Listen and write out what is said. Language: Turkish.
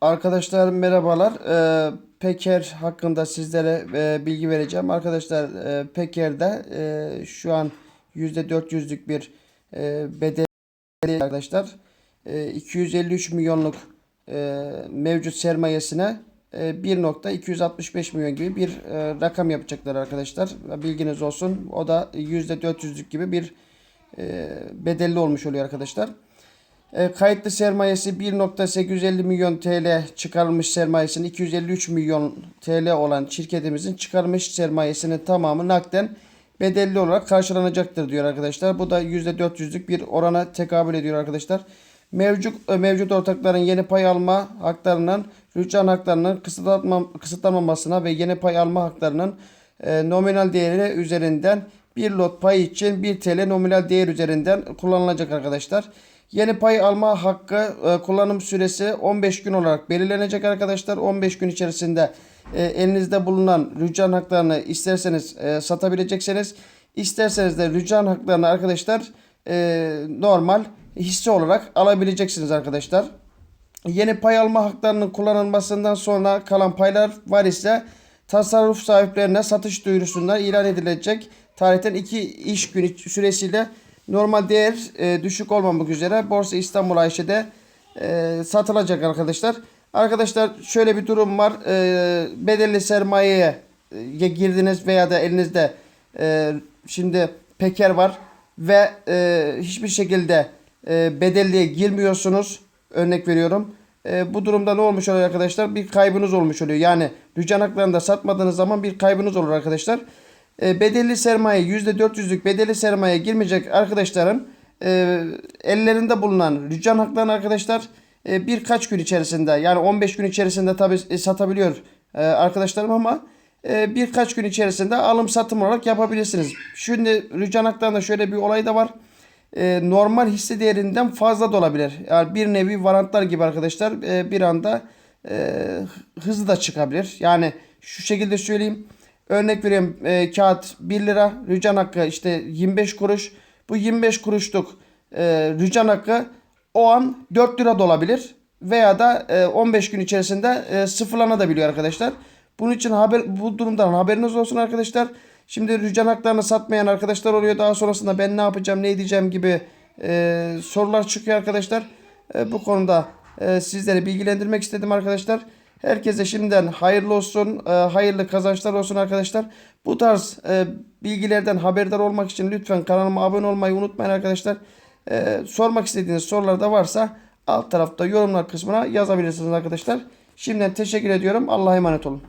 Arkadaşlar merhabalar. Ee, Peker hakkında sizlere e, bilgi vereceğim. Arkadaşlar e, Peker'de e, şu an %400'lük bir e, bedeli arkadaşlar. E, 253 milyonluk mevcut sermayesine e, 1.265 milyon gibi bir rakam yapacaklar arkadaşlar. Bilginiz olsun. O da %400'lük gibi bir bedelli olmuş oluyor arkadaşlar. E, kayıtlı sermayesi 1.850 milyon TL çıkarılmış sermayesinin 253 milyon TL olan şirketimizin çıkarılmış sermayesinin tamamı nakden bedelli olarak karşılanacaktır diyor arkadaşlar. Bu da %400'lük bir orana tekabül ediyor arkadaşlar. Mevcut e, mevcut ortakların yeni pay alma haklarının rüçhan haklarının kısıtlanma, kısıtlanmamasına ve yeni pay alma haklarının e, nominal değeri üzerinden bir lot pay için 1 TL nominal değer üzerinden kullanılacak arkadaşlar. Yeni pay alma hakkı e, kullanım süresi 15 gün olarak belirlenecek arkadaşlar. 15 gün içerisinde e, elinizde bulunan rücan haklarını isterseniz e, satabileceksiniz. İsterseniz de rücan haklarını arkadaşlar e, normal hisse olarak alabileceksiniz arkadaşlar. Yeni pay alma haklarının kullanılmasından sonra kalan paylar var ise tasarruf sahiplerine satış duyurusunda ilan edilecek tarihten 2 iş günü süresiyle normal değer e, düşük olmamak üzere Borsa İstanbul AŞ'de e, satılacak arkadaşlar. Arkadaşlar şöyle bir durum var. E, bedelli sermayeye e, girdiniz veya da elinizde e, şimdi peker var ve e, hiçbir şekilde e, bedelliye girmiyorsunuz. Örnek veriyorum. E, bu durumda ne olmuş oluyor arkadaşlar? Bir kaybınız olmuş oluyor. Yani rücan haklarını da satmadığınız zaman bir kaybınız olur arkadaşlar. E, bedelli sermaye %400'lük bedelli sermaye girmeyecek arkadaşların e, ellerinde bulunan rücan haklarını arkadaşlar e, birkaç gün içerisinde yani 15 gün içerisinde tabi satabiliyor e, arkadaşlarım ama e, birkaç gün içerisinde alım satım olarak yapabilirsiniz. Şimdi rücan haklarında şöyle bir olay da var. E, normal hisse değerinden fazla da olabilir. Yani bir nevi varantlar gibi arkadaşlar e, bir anda e, hızlı da çıkabilir. Yani şu şekilde söyleyeyim. Örnek veriyorum e, kağıt 1 lira rücan hakkı işte 25 kuruş. Bu 25 kuruşluk e, rücan hakkı o an 4 lira da olabilir. Veya da e, 15 gün içerisinde e, sıfırlanabiliyor arkadaşlar. Bunun için haber bu durumdan haberiniz olsun arkadaşlar. Şimdi rücan haklarını satmayan arkadaşlar oluyor. Daha sonrasında ben ne yapacağım ne edeceğim gibi e, sorular çıkıyor arkadaşlar. E, bu konuda e, sizleri bilgilendirmek istedim arkadaşlar. Herkese şimdiden hayırlı olsun, e, hayırlı kazançlar olsun arkadaşlar. Bu tarz e, bilgilerden haberdar olmak için lütfen kanalıma abone olmayı unutmayın arkadaşlar. E, sormak istediğiniz sorular da varsa alt tarafta yorumlar kısmına yazabilirsiniz arkadaşlar. Şimdiden teşekkür ediyorum. Allah'a emanet olun.